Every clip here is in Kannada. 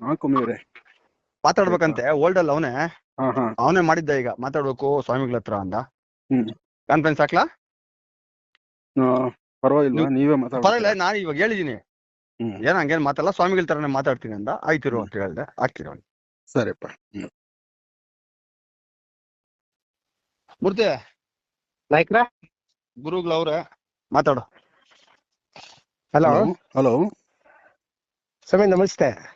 ಹಾ ಮಾತಾಡ್ಬೇಕಂತೆ ಓಲ್ಡ್ ಅಲ್ಲಿ ಅವನೇ. ಹಾ ಹಾ. ಅವನೇ ಮಾಡಿದ್ದ ಈಗ ಮಾತಾಡ್ಬೇಕು ಸ್ವಾಮಿಗಳ ಹತ್ರ ಅಂತ. ಹ್ಮ್. ಕಾನ್ಫರೆನ್ಸ್ ಹಾಕ್ಲಾ? ಆ, ಪರವಾಗಿಲ್ವಾ? ನೀವು- ನೀವೇ ಪರವಾಗಿಲ್ಲ ಮಾತಾಡ್ತೀರಾ ನಾನು ಇವಾಗ ಹೇಳಿದೀನಿ. ಹ್ಮ್. ಏನ್ ಹಂಗೇನ್ ಮಾತಾಡಲ್ಲ ಸ್ವಾಮಿಗಳ ತರನೇ ಮಾತಾಡ್ತೀನಿ ಅಂದ ಆಯ್ತಿರು ಅಂತ ಹೇಳ್ದೆ. ಆಗ್ತಿರ ಸರಿಪ್ಪ. ಹ್ಮ್. ಮೂರ್ತಿ? ನಾಯ್ಕ್ರ? ಗುರುಗಳವ್ರೆ ಮಾತಾಡು. ಹಲೋ ಹಲೋ ಸ್ವಾಮಿ ನಮಸ್ತೆ.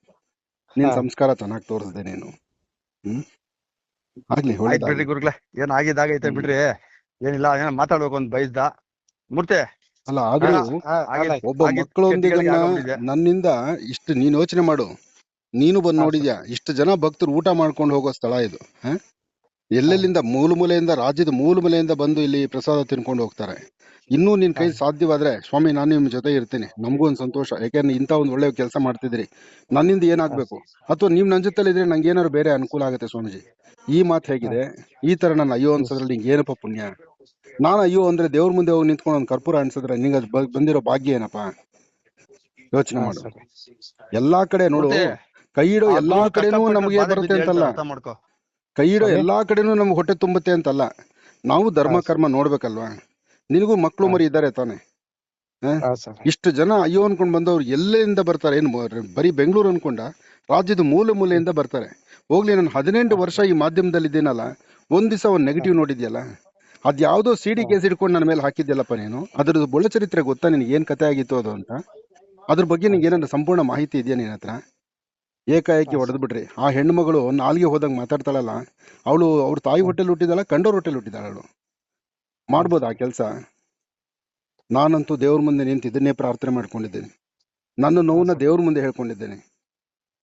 ನಿನ್ ಸಂಸ್ಕಾರ ಚೆನ್ನಾಗಿ ತೋರಿಸ್ದೆ ನೀನು. ಹ್ಮ್? ಆಗ್ಲಿ ಆಯ್ತು ಬಿಡ್ರಿ ಗುರುಗಳೇ ಏನ್ ಆಗಿದ್ದಾಗೈತೆ. ಬಿಡ್ರಿ. ಏನಿಲ್ಲ ಏನೋ ಮಾತಾಡ್ಬೇಕು ಅಂತ ಬಯಸ್ದ ಮೂರ್ತಿ. ಅಲ್ಲ ಆದ್ರೂ. ಒಬ್ಬ ಮಕ್ಕಳೊಂದಿಗೆ ನನ್ನಿಂದ ಇಷ್ಟು ನೀನ್ ಯೋಚನೆ ಮಾಡು. ನೀನು ಬಂದ್ ನೋಡಿದ್ಯಾ ಇಷ್ಟು ಜನ ಭಕ್ತರು ಊಟ ಮಾಡ್ಕೊಂಡು ಹೋಗೋ ಸ್ಥಳ ಇದು ಹ? ಎಲ್ಲೆಲ್ಲಿಂದ ಮೂಲ ಮೂಲೆಯಿಂದ ರಾಜ್ಯದ ಮೂಲ ಮೂಲೆಯಿಂದ ಬಂದು ಇಲ್ಲಿ ಪ್ರಸಾದ ತಿನ್ಕೊಂಡು ಹೋಗ್ತಾರೆ. ಇನ್ನೂ ನಿನ್ ಕೈ ಸಾಧ್ಯವಾದ್ರೆ ಸ್ವಾಮಿ ನಾನು ನಿಮ್ ಜೊತೆ ಇರ್ತೀನಿ. ನಮಗೂ ಒಂದ್ ಸಂತೋಷ. ಯಾಕೆಂದ್ರೆ ಇಂತ ಒಂದ್ ಒಳ್ಳೆ ಕೆಲಸ ಮಾಡ್ತಿದ್ರಿ ನನ್ನಿಂದ ಏನಾಗ್ಬೇಕು? ಅಥವಾ ನೀವ್ ನನ್ ಜೊತೆಲಿ ಇದ್ರೆ ನಂಗೆ ಏನಾದ್ರು ಬೇರೆ ಅನುಕೂಲ ಆಗುತ್ತೆ ಸ್ವಾಮೀಜಿ? ಈ ಮಾತು ಹೇಗಿದೆ. ಈ ತರ ನನ್ನ ಅಯ್ಯೋ ಅನ್ಸೋದ್ರಲ್ಲಿ ನಿಂಗೆ ಏನಪ್ಪ ಪುಣ್ಯ? ನಾನು ಅಯ್ಯೋ ಅಂದ್ರೆ ದೇವ್ರ ಮುಂದೆ ಹೋಗಿ ನಿಂತ್ಕೊಂಡು ಒಂದ್ ಕರ್ಪೂರ ಅನ್ಸಿದ್ರೆ ನಿಂಗೆ ಅದ್ ಬಂದಿರೋ ಭಾಗ್ಯ ಏನಪ್ಪ? ಯೋಚನೆ ಮಾಡು. ಎಲ್ಲಾ ಕಡೆ ನೋಡು ಕೈ ಇಡೋ ಎಲ್ಲಾ ಕಡೆನೂ ನಮಗೆ ಬರುತ್ತೆ ಅಂತಲ್ಲ. ಕೈ ಇಡೋ ಎಲ್ಲಾ ಕಡೆನೂ ನಮ್ಗೆ ಹೊಟ್ಟೆ ತುಂಬುತ್ತೆ ಅಂತಲ್ಲ. ನಾವು ಧರ್ಮ ಕರ್ಮ ನೋಡ್ಬೇಕಲ್ವಾ? ನಿನಗೂ ಮಕ್ಕಳು ಮರಿ ಇದ್ದಾರೆ ತಾನೆ. ಇಷ್ಟು ಜನ ಅಯ್ಯೋ ಅನ್ಕೊಂಡ್ ಬಂದವ್ರು ಎಲ್ಲೆಯಿಂದ ಬರ್ತಾರೆ? ಏನು ಬರೀ ಬೆಂಗಳೂರು ಅನ್ಕೊಂಡ? ರಾಜ್ಯದ ಮೂಲೆ ಮೂಲೆಯಿಂದ ಬರ್ತಾರೆ. ಹೋಗ್ಲಿ ನಾನು ಹದಿನೆಂಟು ವರ್ಷ ಈ ಮಾಧ್ಯಮದಲ್ಲಿ ಇದ್ದೀನಲ್ಲ ಒಂದ್ ದಿವಸ ಒಂದ್ ನೆಗೆಟಿವ್ ನೋಡಿದ್ಯಲ್ಲ? ಅದ್ ಯಾವ್ದೋ ಸಿ ಡಿ ಕೇಸ್ ಇಟ್ಕೊಂಡು ನನ್ನ ಮೇಲೆ ಹಾಕಿದ್ಯಲ್ಲಪ್ಪ ನೀನು? ಅದ್ರದ್ದು ಒಳ್ಳೆ ಚರಿತ್ರೆ ಗೊತ್ತಾ? ನಿನಗೆ ಏನ್ ಕತೆ ಆಗಿತ್ತು ಅದು ಅಂತ? ಅದ್ರ ಬಗ್ಗೆ ನಿಂಗೆ ಏನಾದ್ರು ಸಂಪೂರ್ಣ ಮಾಹಿತಿ ಇದೆಯಾ ನಿನ್ನ ಹತ್ರ? ಏಕಾಏಕಿ ಹಾ, ಹೊಡೆದ್ ಬಿಟ್ರಿ ಆ ಹೆಣ್ಣು ಮಗಳು ನಾಲ್ಗೆ ಹೋದಂಗ್ ಮಾತಾಡ್ತಾಳಲ್ಲ ಅವಳು ಅವ್ರ ತಾಯಿ ಹೊಟ್ಟೆಲಿ ಹುಟ್ಟಿದಾಳ ಕಂಡೋರ್ ಹೊಟ್ಟೆಲ್ ಹುಟ್ಟಿದಾಳ ಅವಳು? ಮಾಡ್ಬೋದು ಆ ಕೆಲಸ? ನಾನಂತೂ ದೇವ್ರ ಮುಂದೆ ನಿಂತು ಇದನ್ನೇ ಪ್ರಾರ್ಥನೆ ಮಾಡ್ಕೊಂಡಿದ್ದೇನೆ. ನನ್ನ ನೋವನ್ನ ದೇವ್ರ ಮುಂದೆ ಹೇಳ್ಕೊಂಡಿದ್ದೇನೆ.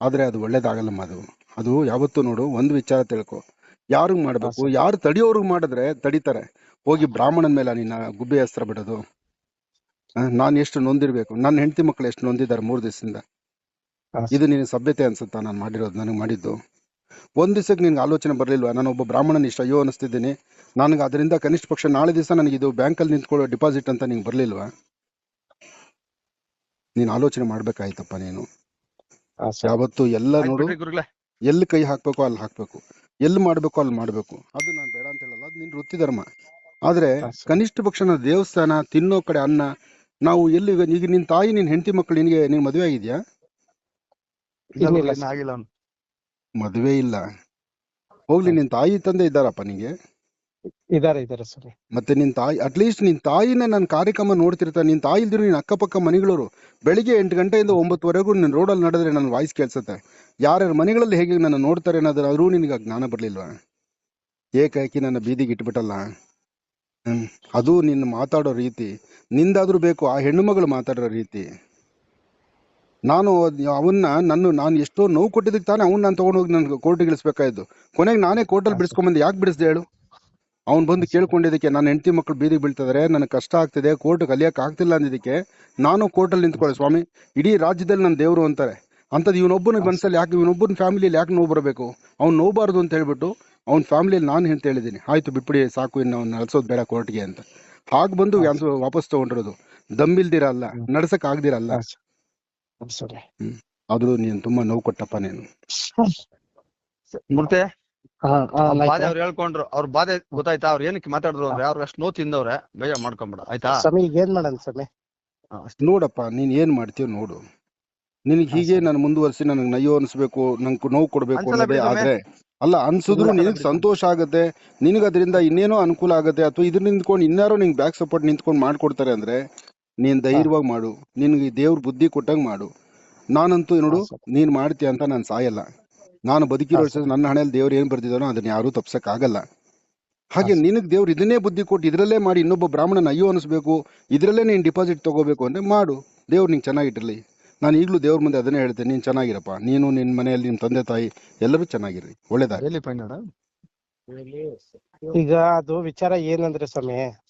ಆದ್ರೆ ಅದು ಒಳ್ಳೇದಾಗಲ್ಲಮ್ಮ ಅದು. ಅದು ಯಾವತ್ತೂ ನೋಡು ಒಂದು ವಿಚಾರ ತಿಳ್ಕೊ. ಯಾರಿಗ್ ಮಾಡ್ಬೇಕು? ಯಾರು ತಡಿಯೋರ್ಗ್ ಮಾಡಿದ್ರೆ ತಡಿತಾರೆ. ಹೋಗಿ ಬ್ರಾಹ್ಮಣನ ಮೇಲೆ ನಿನ್ನ ಗುಬ್ಬಿ ಅಸ್ತ್ರ ಬಿಡೋದು. ನಾನು ಎಷ್ಟು ನೊಂದಿರ್ಬೇಕು? ನನ್ನ ಹೆಂಡತಿ ಮಕ್ಕಳು ಎಷ್ಟು ನೊಂದಿದ್ದಾರೆ ಮೂರು ದಿವಸದಿಂದ? ಇದು ನಿನ್ನ ಸಭ್ಯತೆ ಅನ್ಸುತ್ತಾ ನಾನು ಮಾಡಿರೋದು ನನಗೆ ಮಾಡಿದ್ದು? ಒಂದ್ ದಿವಸಕ್ಕೆ ನಿನ್ಗೆ ಆಲೋಚನೆ ಬರಲಿಲ್ವಾ? ನಾನು ಒಬ್ಬ ಬ್ರಾಹ್ಮಣನ ಇಷ್ಟ ಅಯ್ಯೋ ಅನಿಸ್ತಿದ್ದೀನಿ ನನಗೆ ಅದರಿಂದ ಕನಿಷ್ಠ ಪಕ್ಷ ನಾಳೆ ದಿವಸ ನನಗೆ ಇದು ಬ್ಯಾಂಕಲ್ಲಿ ನಿಂತ್ಕೊಳ್ಳೋ ಡಿಪಾಸಿಟ್ ಅಂತ ನಿಂಗೆ ಬರಲಿಲ್ವಾ? ನೀನು ಆಲೋಚನೆ ಮಾಡ್ಬೇಕಾಯ್ತಪ್ಪ ನೀನು. ಯಾವತ್ತು ಎಲ್ಲ ನೋಡು. ಎಲ್ಲಿ ಕೈ ಹಾಕ್ಬೇಕು ಅಲ್ಲಿ ಹಾಕ್ಬೇಕು. ಎಲ್ಲಿ ಮಾಡ್ಬೇಕು ಅಲ್ಲಿ ಮಾಡ್ಬೇಕು. ಅದು ನಾನು ಬೇಡ ಅಂತ ಹೇಳಲ್ಲ ಅದು ನಿನ್ ವೃತ್ತಿ ಧರ್ಮ. ಆದ್ರೆ ಕನಿಷ್ಠ ಪಕ್ಷ ನಾವು ದೇವಸ್ಥಾನ ತಿನ್ನೋ ಕಡೆ ಅನ್ನ ನಾವು ಎಲ್ಲಿ ಈಗ ಈಗ ನಿನ್ ತಾಯಿ ನಿನ್ ಹೆಂಡತಿ ಮಕ್ಕಳು ನಿನಗೆ ನೀನ್ ಮದುವೆ ಆಗಿದ್ಯಾ ಇಲ್ಲ ಇನ್ನಿಲ್ಲ ಗುರುಗಳೇ, ಸರ್. ಇನ್ನು ಆಗಿಲ್ಲ ಅವ್ನು. ಮದುವೆ ಇಲ್ಲ. ಹೋಗ್ಲಿ ನಿನ್ ತಾಯಿ ತಂದೆ ಇದ್ದಾರಪ್ಪ ನಿಂಗೆ? ಇದಾರೆ ಇದಾರೆ ಸರ್. ಮತ್ತೆ ನಿನ್ ತಾಯಿ ಅಟ್ಲೀಸ್ಟ್ ನಿನ್ ತಾಯಿನ ನನ್ನ ಕಾರ್ಯಕ್ರಮ ನೋಡ್ತಿರ್ತಾರೆ ನಿನ್ ತಾಯಿ ಇಲ್ದಿರು ನಿನ್ ಅಕ್ಕಪಕ್ಕ ಮನೆಗಳವರು ಬೆಳಿಗ್ಗೆ ಎಂಟು ಗಂಟೆಯಿಂದ ಒಂಬತ್ತುವರೆಗೂ ನಿನ್ ರೋಡಲ್ಲಿ ನಡೆದ್ರೆ ನನ್ನ ವಾಯ್ಸ್ ಕೇಳಿಸುತ್ತೆ. ಯಾರ್ಯಾರ ಮನೆಗಳಲ್ಲಿ ಹೇಗೆ ನನ್ನ ನೋಡ್ತಾರೆ ಅನ್ನೋದಾದ್ರೂ ನಿನಗೆ ಆ ಜ್ಞಾನ ಬರ್ಲಿಲ್ವಾ? ಏಕಾಏಕಿ ನನ್ನ ಬೀದಿಗೆ ಇಟ್ಬಿಟ್ಟಲ್ಲ? ಹ್ಮ್ ಅದು ನಿನ್ನ ಮಾತಾಡೋ ರೀತಿ. ನಿಂದಾದ್ರೂ ಬೇಕು ಆ ಹೆಣ್ಣು ಮಗಳು ಮಾತಾಡೋ ರೀತಿ. ನಾನು ಅವನ್ನ ನನ್ನ ನಾನು ಎಷ್ಟೋ ನೋವು ಕೊಟ್ಟಿದ್ದಕ್ಕೆ ತಾನೇ ಅವನ್ನ ನಾನು ತಗೊಂಡೋಗಿ ನನ್ಗೆ ಕೋರ್ಟಿಗೆ ಇಳಿಸ್ಬೇಕಾಯ್ತು. ಕೊನೆಗೆ ನಾನೇ ಕೋರ್ಟಲ್ಲಿ ಬಿಡಿಸ್ಕೊಂಬಂದು ಯಾಕೆ ಬಿಡಿಸ್ದೆ ಹೇಳು? ಅವ್ನು ಬಂದು ಕೇಳ್ಕೊಂಡಿದ್ದಕ್ಕೆ ನನ್ನ ಹೆಂಡತಿ ಮಕ್ಕಳು ಬೀದಿಗೆ ಬೀಳ್ತಿದ್ದಾರೆ ನನಗೆ ಕಷ್ಟ ಆಗ್ತಿದೆ ಕೋರ್ಟ್ ಕಲಿಯಕ್ಕೆ ಆಗ್ತಿಲ್ಲ ಅಂದಿದ್ದಕ್ಕೆ ನಾನು ಕೋರ್ಟಲ್ಲಿ ನಿಂತ್ಕೊಳ್ಳಿ ಸ್ವಾಮಿ. ಇಡೀ ರಾಜ್ಯದಲ್ಲಿ ನನ್ನ ದೇವರು ಅಂತಾರೆ. ಅಂಥದ್ದು ಇವನೊಬ್ಬನ ಮನಸ್ಸಲ್ಲಿ ಯಾಕೆ ಇವನೊಬ್ಬನ ಫ್ಯಾಮಿಲಿಯಲ್ಲಿ ಯಾಕೆ ನೋವು ಬರಬೇಕು? ಅವ್ನು ನೋಬಾರ್ದು ಅಂತ ಹೇಳ್ಬಿಟ್ಟು ಅವ್ನ ಫ್ಯಾಮಿಲಿಯಲ್ಲಿ ನಾನು ಅಂತ ಹೇಳಿದ್ದೀನಿ. ಆಯ್ತು ಬಿಟ್ಬಿಡಿ ಸಾಕು ಇನ್ನು ಅವ್ನು ನಡೆಸೋದು ಬೇಡ ಕೋರ್ಟ್ಗೆ ಅಂತ. ಹಾಗೆ ಬಂದು ವಾಪಸ್ ತಗೊಂಡಿರೋದು. ದಮ್ಮಿಲ್ದಿರಲ್ಲ ನಡ್ಸಕ್ಕೆ ನಡ್ಸಕ್ ಆಗ್ದಿರಲ್ಲ. ಹಾ, ಸಾರಿ ಆದ್ರೂ ನೀನು ತುಂಬಾ ನೋವು ಕೊಟ್ಟಪ್ಪ ನೀನು. ಮೂರ್ತಿ. ಬಾಧೆ ಅವ್ರು ಹೇಳ್ಕೊಂಡ್ರು. ಅವ್ರ ಬಾಧೆ ಗೊತ್ತಾಯ್ತಾ? ಅವ್ರು ಏನಕ್ಕೆ ಮಾತಾಡಿದ್ರು ಅಂದ್ರೆ ಅವ್ರು ಅಷ್ಟು ನೋವು ತಿಂದವ್ರೆ? ಬೇಜಾರ್ ಮಾಡ್ಕೊಂಬಿಡ. ಆಯ್ತಾ? ಸ್ವಾಮಿ ಈಗ ಏನ್ ಮಾಡೋಣ ಸ್ವಾಮಿ? ನೋಡಪ್ಪ ನೀನ್ ಏನ್ ಮಾಡ್ತೀಯ ನೋಡು. ನಿನಗೆ ಹೀಗೆ. ನಾನು ಮುಂದುವರಿಸಿ ನನಗೆ ನಯ್ಯೋ ಅನಿಸ್ಬೇಕು ನಂಗೆ ನೋವು ಕೊಡ್ಬೇಕು ಅನ್ನೋದೇ ಆದ್ರೆ ಅಲ್ಲ ಅನ್ಸಿದ್ರು ನಿನಗೆ ಸಂತೋಷ ಆಗುತ್ತೆ ನಿನಗೆ ಅದರಿಂದ ಇನ್ನೇನೋ ಅನುಕೂಲ ಆಗುತ್ತೆ ಅಥವಾ ಇದ್ರ ನಿಂತ್ಕೊಂಡು ಇನ್ಯಾರೋ ನಿಂಗೆ ಬ್ಯಾಕ್ ಸಪೋರ್ಟ್ ನಿಂತ್ಕೊಂಡು ಮಾಡ್ಕೊಡ್ತಾರೆ ಅಂದ್ರೆ ನೀನ್ ಧೈರ್ಯವಾಗಿ ಮಾಡು. ನಿನಗೆ ದೇವ್ರ ಬುದ್ಧಿ ಕೊಟ್ಟಂಗ್ ಮಾಡು. ನಾನಂತೂ ನೋಡು ನೀನ್ ಮಾಡ್ತೀಯ ಅಂತ ನಾನು ಸಾಯಲ್ಲ. ನಾನು ಬದುಕಿರೋ ನನ್ನ ಹಣೆಯಲ್ಲಿ ದೇವ್ರು ಏನ್ ಬರ್ದಿದಾನೋ ಅದನ್ನ ಯಾರೂ ತಪ್ಸಕ್ ಆಗಲ್ಲ ಹಾಗೆ ನಿನಗೆ ದೇವ್ರು ಇದನ್ನೇ ಬುದ್ಧಿ ಕೊಟ್ಟು ಇದ್ರಲ್ಲೇ ಮಾಡಿ ಇನ್ನೊಬ್ಬ ಬ್ರಾಹ್ಮಣನ ಅಯ್ಯೋ ಅನಿಸ್ಬೇಕು. ಇದ್ರಲ್ಲೇ ನೀನ್ ಡಿಪಾಸಿಟ್ ತಗೋಬೇಕು ಅಂದ್ರೆ ಮಾಡು. ದೇವ್ರು ನಿಂಗೆ ಚೆನ್ನಾಗಿಟ್ಟಿರಲಿ ನಾನು ಈಗಲೂ ದೇವ್ರ ಮುಂದೆ ಅದನ್ನೇ ಹೇಳ್ತೇನೆ ನೀನು ಚೆನ್ನಾಗಿರಪ್ಪ. ನೀನು ನಿನ್ನ ಮನೆಯಲ್ಲಿ ನಿಮ್ಮ ತಂದೆ ತಾಯಿ ಎಲ್ಲರೂ ಚೆನ್ನಾಗಿರ್ರಿ ಅಣ್ಣ ಈಗ ಅದು ವಿಚಾರ ಏನಂದ್ರೆ ಸ್ವಾಮಿ.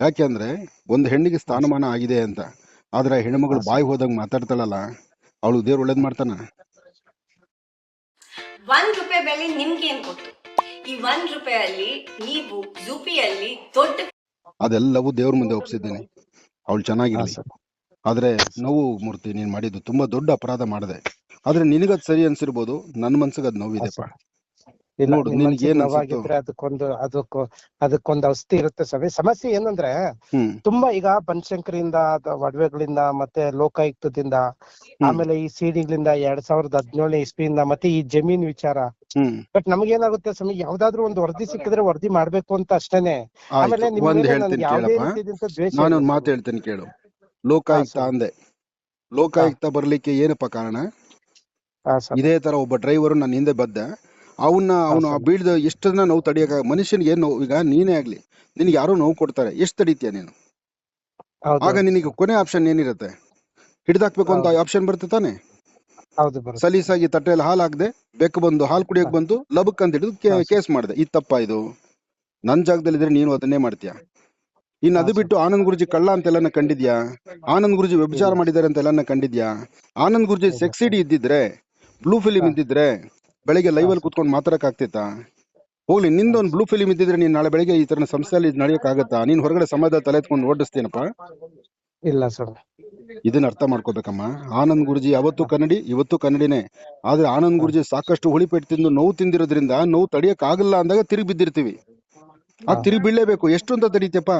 ಯಾಕೆಂದ್ರೆ ಒಂದು ಹೆಣ್ಣಿಗೆ ಸ್ಥಾನಮಾನ ಆಗಿದೆ ಅಂತ ಆದ್ರೆ ಆ ಹೆಣ್ಮಗಳು ಬಾಯಿ ಹೋದಂಗ್ ಮಾತಾಡ್ತಾಳಲ್ಲ ಅವಳು ದೇವ್ರು ಒಳ್ಳೇದ್ ಮಾಡ್ತಾನ? ಒಂದ್ ರೂಪಾಯಿ ಬೆಲೆ ನಿಮ್ಗೇನ್ ಗೊತ್ತು ಈ ಒಂದ್ ರೂಪಾಯಲ್ಲಿ ನೀವು ಜೂಪಿಯಲ್ಲಿ ದೊಡ್ಡ ಅದೆಲ್ಲವೂ ದೇವ್ರ ಮುಂದೆ ಒಪ್ಸಿದ್ದೀನಿ. ಅವಳು ಚೆನ್ನಾಗಿಲ್ಲ ಆದ್ರೆ ನೋವು ಮೂರ್ತಿ ನೀನ್ ಮಾಡಿದ್ದು ತುಂಬಾ ದೊಡ್ಡ ಅಪರಾಧ ಮಾಡಿದೆ. ಆದ್ರೆ ನಿನಗದ್ ಸರಿ ಅನ್ಸಿರ್ಬೋದು ನನ್ನ ಮನ್ಸಿಗೆ ಅದ್ ನೋವಿದೆಪ್ಪ ಇಲ್ಲ ನೋಡು, ಅದಕ್ಕೊಂದ್ ನಿನ್ಗೆ ಏನ್ ಅದಕ್ಕೊಂದು ಅದಕ್ಕೂ ಅದಕ್ಕೊಂದು ಔಷಧಿ ಇರುತ್ತೆ ಸ್ವಾಮಿ ಸಮಸ್ಯೆ ಏನಂದ್ರೆ ಹ್ಮ್. ತುಂಬಾ ಈಗ ಬನಶಂಕರಿಯಿಂದ ಅಥವಾ ಒಡವೆಗಳಿಂದ ಮತ್ತೆ ಲೋಕಾಯುಕ್ತದಿಂದ ಆಮೇಲೆ ಈ ಸಿಡಿಗಳಿಂದ ಎರಡ್ ಸಾವಿರದ ಹದಿನೇಳನೇ ಇಸ್ವಿಯಿಂದ ಮತ್ತೆ ಈ ಜಮೀನ್ ವಿಚಾರ. ಹ್ಮ್. ಬಟ್ ನಮಗೇನಾಗುತ್ತೆ ಸ್ವಾಮಿ ಯಾವ್ದಾದ್ರು ಒಂದು ವರದಿ ಸಿಕ್ಕಿದ್ರೆ ವರದಿ ಮಾಡ್ಬೇಕು ಅಂತ ಅಷ್ಟೇನೆ. ಆಮೇಲೆ ಆಯ್ತು ನಿಮ್ ಒಂದ್ ಮೇಲೆ ಹೇಳ್ತೀನಿ ನನ್ಗೆ ಯಾವ್ದೇ ಕೇಳಪ್ಪ. ರೀತಿಯಾದಂತ ದ್ವೇಷ ನಾನೊಂದ್ ಮಾತು ಸ್ವಾಮಿ. ಹೇಳ್ತೀನಿ ಕೇಳು. ಲೋಕಾಯುಕ್ತ ಹಾ, ಸರ್. ಅಂದೆ. ಲೋಕಾಯುಕ್ತ ಬರ್ಲಿಕ್ಕೆ ಏನಪ್ಪ ಕಾರಣ? ಹಾ ಇದೇ ತರ ಒಬ್ಬ ಡ್ರೈವರ್ ನನ್ನ ಹಿಂದೆ ಬದ್ದ. ಅವನ್ನ ಅವನು. ಬೀಳ್ದ ಎಷ್ಟು ಜನ ನೋವು ತಡಿಯಕ ಮನುಷ್ಯನಿಗೆ ಏನು ನೋವು? ಈಗ ನೀನೇ ಆಗ್ಲಿ. ನಿನ್ಗೆ ಯಾರೋ ನೋವು ಕೊಡ್ತಾರೆ. ಎಷ್ಟು ತಡಿತೀಯ ನೀನು? ಆಗ ನಿನಗೆ ಕೊನೆ ಆಪ್ಷನ್ ಏನಿರುತ್ತೆ? ಹಿಡ್ದಾಕ್ಬೇಕು ಅಂತ ಆಪ್ಷನ್ ಬರುತ್ತೆ ತಾನೆ? ಸಲೀಸಾಗಿ ತಟ್ಟೆಯಲ್ಲಿ ಹಾಲು ಹಾಕದೆ ಬೆಕ್ಕು ಬಂದು ಹಾಲು ಕುಡಿಯಕ್ ಬಂದು ಲಬಕ್ ಅಂತ ಹಿಡಿದು ಕೇಸ್ ಮಾಡಿದೆ. ಇದು ತಪ್ಪ ಇದು. ನನ್ ಜಾಗದಲ್ಲಿದ್ರೆ ನೀನು ಅದನ್ನೇ ಮಾಡ್ತೀಯ? ಇನ್ನು ಅದು ಬಿಟ್ಟು ಆನಂದ್ ಗುರುಜಿ ಕಳ್ಳ ಅಂತ ಅಂತೆಲ್ಲ ಕಂಡಿದ್ಯಾ? ಆನಂದ್ ಗುರುಜಿ ವ್ಯಭಿಚಾರ ಮಾಡಿದ್ದಾರೆ ಅಂತ ಅಂತೆಲ್ಲ ಕಂಡಿದ್ಯಾ? ಆನಂದ್ ಗುರುಜಿ. ಸೆಕ್ಸಿಡಿ ಇದ್ದಿದ್ರೆ ಬ್ಲೂ ಫಿಲಿಮ್ ಇದ್ದಿದ್ರೆ ಬೆಳಿಗ್ಗೆ ಲೈವ್ ಅಲ್ಲಿ ಸರ್. ಕುತ್ಕೊಂಡು ಮಾತಾಡಕ್ ಆಗ್ತಿತ್ತಾ? ಹೋಗ್ಲಿ ನಿಂದೊಂದು ಬ್ಲೂ ಫಿಲಿಮ್ ಇದ್ದಿದ್ರೆ ನೀನ್ ನಾಳೆ ಬೆಳಿಗ್ಗೆ ಈ ತರ ಸಂಸ್ಥೆಯಲ್ಲಿ ನಡೆಯಕ್ ಆಗತ್ತಾ ನೀನ್ ಹೊರಗಡೆ ಸಮಾಜದಲ್ಲಿ ತಲೆ ಎತ್ಕೊಂಡು ಓಡಿಸ್ತೀನಪ್ಪ. ಇಲ್ಲ ಸರ್. ಇದನ್ನ ಅರ್ಥ ಮಾಡ್ಕೋಬೇಕಮ್ಮ. ಆನಂದ್ ಗುರುಜಿ ಅವತ್ತು ಕನ್ನಡಿ ಇವತ್ತು ಕನ್ನಡಿನೇ. ಆದ್ರೆ ಆನಂದ್ ಗುರುಜಿ ಸಾಕಷ್ಟು ಹುಳಿಪೆಟ್ಟು ತಿಂದು ನೋವು ತಿಂದಿರೋದ್ರಿಂದ ನೋವು ತಡಿಯಕ್ ಆಗಲ್ಲ ಅಂದಾಗ ತಿರುಗಿ ಬಿದ್ದಿರ್ತೀವಿ. ಆ. ತಿರುಗಿ ಬೀಳ್ಲೇಬೇಕು. ಎಷ್ಟು ಅಂತ ತಡೀತಪ್ಪ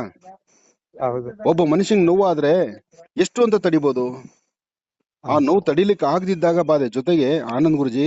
ಒಬ್ಬ ಮನುಷ್ಯಂಗ್ ನೋವು ಆದ್ರೆ ಎಷ್ಟು ಅಂತ ತಡಿಬೋದು? ಆ ನೋವು ತಡಿಲಿಕ್ಕೆ ಆಗದಿದ್ದಾಗ ಬಾಧೆ. ಜೊತೆಗೆ ಆನಂದ್ ಗುರುಜಿ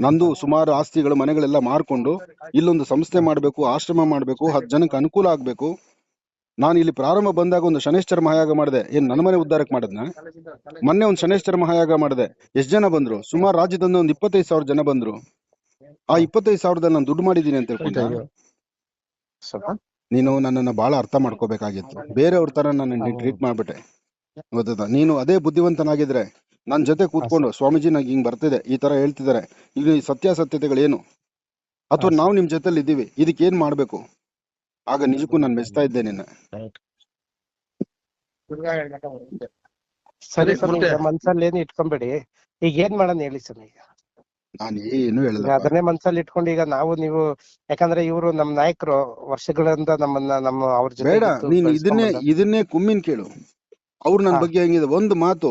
ನಂದು ಸುಮಾರು ಆಸ್ತಿಗಳು ಮನೆಗಳೆಲ್ಲ ಮಾರ್ಕೊಂಡು ಇಲ್ಲೊಂದು ಸಂಸ್ಥೆ ಮಾಡಬೇಕು ಆಶ್ರಮ ಮಾಡಬೇಕು ಹತ್ತು ಜನಕ್ಕೆ ಅನುಕೂಲ ಆಗಬೇಕು. ನಾನು ಇಲ್ಲಿ ಪ್ರಾರಂಭ ಬಂದಾಗ ಒಂದು ಶನೇಶ್ವರ ಮಹಾಯಾಗ ಮಾಡಿದೆ. ಏನ್ ನನ್ನ ಮನೆ ಉದ್ದಾರಕ್ಕೆ ಮಾಡಿದ್ನ? ಮೊನ್ನೆ ಒಂದು ಶನೇಶ್ವರ ಮಹಾಯಾಗ ಮಾಡಿದೆ. ಎಷ್ಟು ಜನ ಬಂದ್ರು? ಸುಮಾರು ರಾಜ್ಯದಿಂದ ಒಂದು ಇಪ್ಪತ್ತೈದು ಸಾವಿರ ಜನ ಬಂದ್ರು. ಆ ಇಪ್ಪತ್ತೈದು ಸಾವಿರದಲ್ಲಿ ನಾನು ದುಡ್ಡು ಮಾಡಿದೀನಿ ಅಂತ ಹೇಳ್ಕೊಂಡೆ ನೀನು ನನ್ನನ್ನ ಬಹಳ ಅರ್ಥ ಮಾಡ್ಕೋಬೇಕಾಗಿತ್ತು. ಬೇರೆಯವ್ರ ತರ ನಾನು. ಟ್ರೀಟ್ ಮಾಡ್ಬಿಟ್ಟೆ. ಗೊತ್ತದ? ನೀನು ಅದೇ ಬುದ್ಧಿವಂತನಾಗಿದ್ರೆ ನನ್ ಜೊತೆ ಕೂತ್ಕೊಂಡು ಸ್ವಾಮೀಜಿ ನಂಗೆ ಹಿಂಗ್ ಬರ್ತಿದೆ ಈ ತರ ಹೇಳ್ತಿದ್ದಾರೆ. ಈಗ ಈ ಸತ್ಯಾಸತ್ಯತೆಗಳೇನು? ಅಥವಾ ನಾವು ನಿಮ್ ಜೊತೆಲಿ ಇದ್ದೀವಿ ಇದಕ್ಕೆ ಏನ್ ಮಾಡ್ಬೇಕು? ಆಗ ನಿಜಕ್ಕೂ ನಾನು ಮೆಚ್ತಾ ಇದ್ದೆ ನಿನ್ನ. ಸರಿ. ಈಗ ಮನ್ಸಲ್ಲಿ ಏನು ಇಟ್ಕೊಂಬೇಡಿ. ಈಗ ಏನ್ ಮಾಡೋಣ ಹೇಳಿ ಸರ್ ಈಗ ನಾನು ಏನು ಈಗ ಹೇಳಲ್ಲ ಅದನ್ನೇ ಮನ್ಸಲ್ಲಿ ಇಟ್ಕೊಂಡು ಈಗ ನಾವು ನೀವು ಯಾಕಂದ್ರೆ ಇವರು ನಮ್ ನಾಯಕರು ವರ್ಷಗಳಿಂದ ನಮ್ಮನ್ನ ನಮ್ಮ ಅವ್ರ ಜೊತೆ ಬೇಡ ಇದ್ದು ನೀನು ಇದನ್ನೇ ಇದನ್ನೇ ಕುಮ್ಮಿನ್ ಕೇಳು. ಅವ್ರು ನನ್ನ ಹಾ. ಬಗ್ಗೆ ಹೆಂಗಿದೆ. ಒಂದು ಮಾತು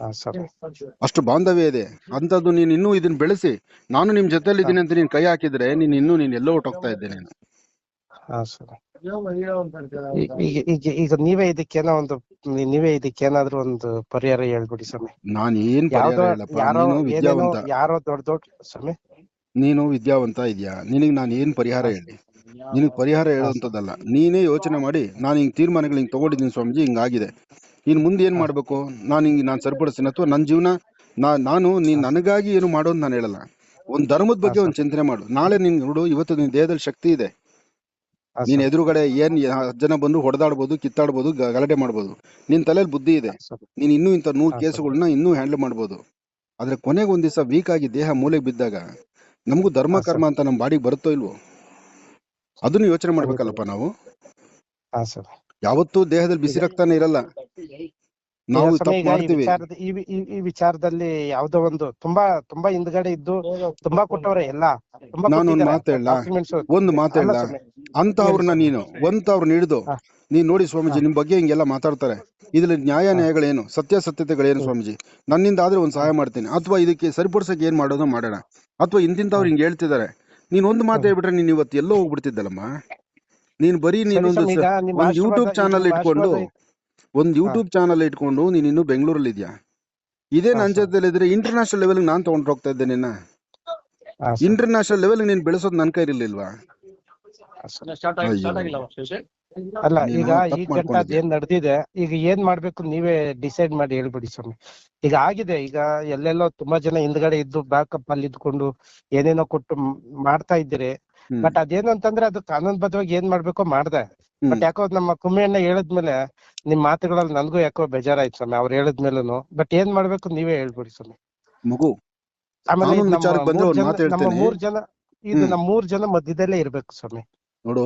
ಹಾ, ಸರಿ. ಅಷ್ಟು ಬಾಂಧವ್ಯ ಇದೆ. ಅಂತದ್ದು ನೀನು ಇನ್ನೂ ಇದನ್ನ ಬೆಳೆಸಿ. ನಾನು ನಿಮ್ ಜೊತೆಲಿ ಇದ್ದೀನಿ ಅಂತ ನೀನ್ ಕೈ ಹಾಕಿದ್ರೆ ನೀನ್ ಇನ್ನೂ ನೀನ್ ಎಲ್ಲೋ ಹೊಟ್ಟೋಗ್ತಾ ಇದ್ದೆ ನೀನು. ಹಾ ಸರ್. ಈಗ ಈಗ ಈಗ ನೀವೇ ಇದಕ್ಕೇನೋ ಒಂದು ನೀವೇ ಇದಕ್ಕೇನಾದ್ರೂ ಒಂದು ಪರಿಹಾರ ಹೇಳ್ಬಿಡಿ ಸ್ವಾಮಿ. ನಾನ್ ಏನ್ ಯಾವ್ದೋ ಪರಿಹಾರ ಹೇಳಪ್ಪ ಯಾರೋ ನೀನು ಏನೇನೋ ವಿದ್ಯಾವಂತ. ಯಾರೋ ದೊಡ್ಡ ದೊಡ್ಡ ಸ್ವಾಮಿ. ನೀನು ವಿದ್ಯಾವಂತ ಇದೆಯಾ? ನಿನಗ್ ನಾನು ಏನ್ ಪರಿಹಾರ ಹೇಳಿ? ನಿನಗ್ ಪರಿಹಾರ ಹೇಳುವಂತದ್ದಲ್ಲ ನೀನೇ ಯೋಚನೆ ಮಾಡಿ. ನಾನು ಹಿಂಗ್ ತೀರ್ಮಾನಗಳು ಹಿಂಗ್ ತಗೊಂಡಿದ್ದೀನಿ ಸ್ವಾಮೀಜಿ ಹಿಂಗಾಗಿದೆ ಇನ್ ಮುಂದೆ ಏನ್ ಮಾಡ್ಬೇಕು? ನಾನು ಹಿಂಗೆ ನಾನು ಸರಿಪಡಿಸ್ತೀನಿ ಅಥವಾ ನನ್ನ ಜೀವನ ನಾ ನಾನು ನೀನ್ ನನಗಾಗಿ ಏನು ಮಾಡೋದು ನಾನು ಹೇಳಲ್ಲ. ಒಂದ್ ಧರ್ಮದ ಬಗ್ಗೆ ಒಂದ್ ಚಿಂತನೆ ಮಾಡು. ನಾಳೆ ನಿನ್ ನೋಡು ಇವತ್ತು ನಿನ್ ದೇಹದಲ್ಲಿ ಶಕ್ತಿ ಇದೆ. ನೀನ್. ಎದುರುಗಡೆ ಏನ್ ಹತ್ತು ಜನ ಬಂದು ಹೊಡೆದಾಡ್ಬೋದು ಕಿತ್ತಾಡ್ಬೋದು ಗಲಾಟೆ ಮಾಡ್ಬೋದು. ನಿನ್ ತಲೆಯಲ್ಲಿ ಬುದ್ಧಿ ಇದೆ. ನೀನ್ ಇನ್ನೂ ಇಂಥ ನೂರು ಕೇಸುಗಳನ್ನ ಇನ್ನೂ ಹ್ಯಾಂಡಲ್ ಮಾಡ್ಬೋದು. ಆದ್ರೆ ಕೊನೆಗೆ ಒಂದ್ ದಿವಸ ವೀಕ್ ಆಗಿ ದೇಹ ಮೂಲೆಗೆ ಬಿದ್ದಾಗ ನಮಗೂ ಧರ್ಮ ಕರ್ಮ ಅಂತ ನಮ್ ಬಾಡಿಗೆ ಬರುತ್ತೋ ಇಲ್ವೋ? ಅದನ್ನು ಯೋಚನೆ ಮಾಡ್ಬೇಕಲ್ಲಪ್ಪ ನಾವು? ಯಾವತ್ತೂ ದೇಹದಲ್ಲಿ ಬಿಸಿ ರಕ್ತಾನೆ ಇರಲ್ಲ. ನಾವು ತಪ್ಪು ಈ ಮಾಡ್ತೀವಿ. ವಿಚಾರದಲ್ಲಿ ಯಾವ್ದೋ ಒಂದು ತುಂಬಾ ತುಂಬಾ ಹಿಂದ್ಗಡೆ ಇದ್ದು ತುಂಬಾ ಕೊಟ್ಟವ್ರೆ ಎಲ್ಲ. ತುಂಬಾ ಒಂದು ಕೊಟ್ಟಿದ್ದಾರೆ. ಮಾತ್ ಹೇಳ documents ಒಂದ್ ಮಾತ್ ಅಲ್ಲ ಹೇಳ ಅಂತವ್ರನ್ನ ನೀನು ಒಂತವ್ರನ್ನ ಹಿಡಿದು ನೀನ್ ನೋಡಿ ಸ್ವಾಮೀಜಿ ನಿಮ್ ಬಗ್ಗೆ ಹಿಂಗೆಲ್ಲ ಮಾತಾಡ್ತಾರೆ. ಇದ್ರಲ್ಲಿ ನ್ಯಾಯ ನ್ಯಾಯಗಳೇನು? ಸತ್ಯಾಸತ್ಯತೆಗಳೇನು ಸ್ವಾಮೀಜಿ? ನನ್ನಿಂದ ಆದ್ರೆ ಒಂದ್ ಸಹಾಯ ಮಾಡ್ತೀನಿ. ಅಥವಾ ಇದಕ್ಕೆ ಸರಿಪಡಿಸಕ್ ಏನ್ ಮಾಡೋದು ಮಾಡೋಣ. ಅಥವಾ ಇಂತಿಂತವ್ರು ಹಿಂಗ್ ಹೇಳ್ತಿದ್ದಾರೆ. ನೀನ್ ಒಂದ್ ಮಾತು ಹೇಳ್ಬಿಟ್ರೆ ನೀನ್ ಇವತ್ತು ಎಲ್ಲೋ ಹೋಗ್ಬಿಡ್ತಿದ್ದಲ್ಲಮ್ಮ? ನೀನ್ ಬರೀ ನೀನ್ ನೀನೊಂದು ಒಂದ್ ಯೂಟ್ಯೂಬ್ ಚಾನಲ್ ಇಟ್ಕೊಂಡು ಒಂದ್ ಯೂಟ್ಯೂಬ್ ಚಾನಲ್ ಇಟ್ಕೊಂಡು ನೀನು ಇನ್ನು ಬೆಂಗಳೂರಲ್ಲಿ ಇದೆಯಾ ಇದೇ ನನ್ನ. ಜೊತೆಲಿ ಇದ್ರೆ ಇಂಟರ್ನ್ಯಾಷನಲ್ ಲೆವೆಲ್ ನಾನ್ ತಗೊಂಡ್ ಹೋಗ್ತಾ ಇದ್ದೆ ನಿನ್ನ. ಇಂಟರ್ನ್ಯಾಷನಲ್ ಲೆವೆಲ್ ನೀನ್ ಬೆಳೆಸೋದ್ ನನ್ ಕೈಲಿರ್ಲಿಲ್ವಾ. ಅಲ್ಲ ಈಗ ಈ ಘಟ್ಟ. ಏನ್ ನಡೆದಿದೆ ಈಗ ಏನ್ ಮಾಡ್ಬೇಕು ನೀವೇ ಡಿಸೈಡ್ ಮಾಡಿ ಹೇಳ್ಬಿಡಿ ಸ್ವಾಮಿ ಈಗ ಆಗಿದೆ ಈಗ ಎಲ್ಲೆಲ್ಲೋ ತುಂಬಾ ಜನ ಹಿಂದ್ಗಡೆ ಇದ್ದು ಬ್ಯಾಕಪ್ ಅಲ್ಲಿ ಇದ್ಕೊಂಡು ಏನೇನೋ ಕೊಟ್ಟು ಮಾಡ್ತಾ ಇದ್ದೀರಿ ಬಟ್ ಅದೇನು ಅಂತಂದ್ರೆ ಅದು ಕಾನೂನುಬದ್ಧವಾಗಿ ಏನ್ ಮಾಡ್ಬೇಕೋ ಮಾಡ್ದೆ. ಬಟ್ ಯಾಕೋ ನಮ್ಮ ಕುಮ್ಮಿಯಣ್ಣ ಹೇಳಿದ್ಮೇಲೆ ನಿಮ್ ಮಾತುಗಳಲ್ಲಿ ನನ್ಗೂ ಯಾಕೋ ಬೇಜಾರಾಯ್ತು ಸ್ವಾಮಿ ಅವ್ರು ಹೇಳಿದ್ಮೇಲೂ ಬಟ್ ಏನ್ ಮಾಡ್ಬೇಕು ನೀವೇ ಹೇಳ್ಬಿಡಿ ಸ್ವಾಮಿ. ಮಗು ಆಮೇಲೆ ಕಾನೂನು ನಮ್ಮ ವಿಚಾರಕ್ಕೆ ಬಂದ್ರೆ ಮೂರ್ ಒಂದ್ ಜನ ನಮ್ಮ ಹೇಳ್ತೇನೆ. ಮೂರ್ ಜನ ಇದು ಹ್ಮ್. ನಮ್ಮ ಮೂರ್ ಜನ ಮಧ್ಯದಲ್ಲೇ ಇರ್ಬೇಕು ಸ್ವಾಮಿ. ನೋಡು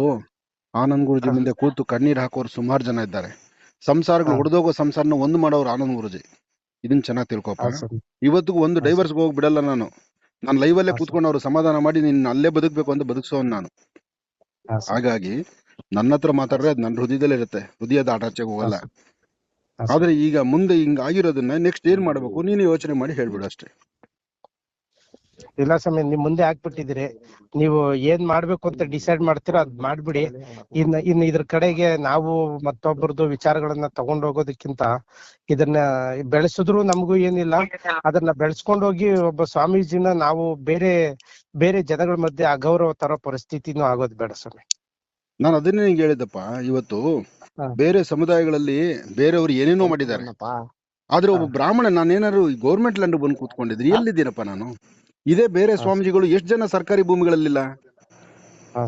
ಆನಂದ್ ಗುರುಜಿ ಹಾ. ಮುಂದೆ ಕೂತು ಕಣ್ಣೀರ್ ಹಾಕೋರು ಸುಮಾರು ಜನ ಇದ್ದಾರೆ. ಸಂಸಾರಗಳು ಹಾ. ಹೊಡೆದೋಗೋ ಸಂಸಾರನ ಒಂದು ಮಾಡೋರು ಆನಂದ್ ಗುರುಜಿ. ಇದನ್ನ ಚೆನ್ನಾಗಿ ತಿಳ್ಕೊಪ್ಪ. ಇವತ್ತು ಇವತ್ತಿಗೂ ಒಂದು ಹಾ, ಡೈವರ್ಸ್ ಹೋಗಿ ಬಿಡಲ್ಲ ನಾನು. ನಾನು ಲೈವ್ ಅಲ್ಲೇ ಕೂತ್ಕೊಂಡು ಅವ್ರು ಸಮಾಧಾನ ಮಾಡಿ ನಿನ್ನ ಅಲ್ಲೇ ಬದುಕ್ಬೇಕು ಅಂತ ಬದುಕ್ಸೋನ್ ನಾನು. ಹಾಗಾಗಿ ನನ್ನ ಹತ್ರ ಮಾತಾಡ್ರೆ ಅದು ನನ್ನ ಹೃದಯದಲ್ಲೇ ಇರುತ್ತೆ. ಹೃದಯದ ಆಟಾಚೆಗೆ ಹೋಗಲ್ಲ. ಆದ್ರೆ ಈಗ ಮುಂದೆ ಹಿಂಗ ಆಗಿರೋದನ್ನ ನೆಕ್ಸ್ಟ್ ಏನ್ ಮಾಡ್ಬೇಕು? ನೀನು ಯೋಚನೆ ಮಾಡಿ ಹೇಳ್ಬಿಡು ಅಷ್ಟೇ. ಇಲ್ಲ ಸಮಯ ನಿಮ್ ಮುಂದೆ ಹಾಕ್ಬಿಟ್ಟಿದ್ದೀರಿ ನೀವು ಏನ್ ಮಾಡ್ಬೇಕು ಅಂತ ಡಿಸೈಡ್ ಮಾಡ್ತೀರೋ ಅದ್ ಮಾಡ್ಬಿಡಿ. ಇನ್ನ ಇನ್ನು ಇದ್ರ ಕಡೆಗೆ ನಾವು ಮತ್ತೊಬ್ಬರದು ವಿಚಾರಗಳನ್ನ ತಗೊಂಡ್ ಹೋಗೋದಕ್ಕಿಂತ ಇದನ್ನ ಬೆಳೆಸಿದ್ರು ನಮಗೂ ಏನಿಲ್ಲ. ಅದನ್ನ ಬೆಳೆಸ್ಕೊಂಡು ಹೋಗಿ ಒಬ್ಬ ಸ್ವಾಮೀಜಿನ ನಾವು ಬೇರೆ ಬೇರೆ ಜನಗಳ ಮಧ್ಯೆ ಅಗೌರವ ತರೋ ಪರಿಸ್ಥಿತಿನೂ ಆಗೋದ್ ಬೇಡ ಸ್ವಾಮಿ. ನಾನು ಅದನ್ನೇ ನಿಂಗೆ ಹೇಳಿದಪ್ಪ ಇವತ್ತು ಬೇರೆ ಸಮುದಾಯಗಳಲ್ಲಿ ಬೇರೆಯವರು ಏನೇನೋ ಮಾಡಿದ್ದಾರೆ. ಆದ್ರೆ ಒಬ್ಬ ಬ್ರಾಹ್ಮಣ ನಾನೇನಾದ್ರು ಗೌರ್ಮೆಂಟ್ ಲ್ಯಾಂಡ್ ಬಂದು ಕೂತ್ಕೊಂಡಿದ್ರಿ ಎಲ್ಲಿದ್ದೀನಪ್ಪ ನಾನು? ಇದೇ ಬೇರೆ. ಸ್ವಾಮೀಜಿಗಳು ಎಷ್ಟ್ ಜನ ಸರ್ಕಾರಿ ಭೂಮಿಗಳಲ್ಲಿಲ್ಲ?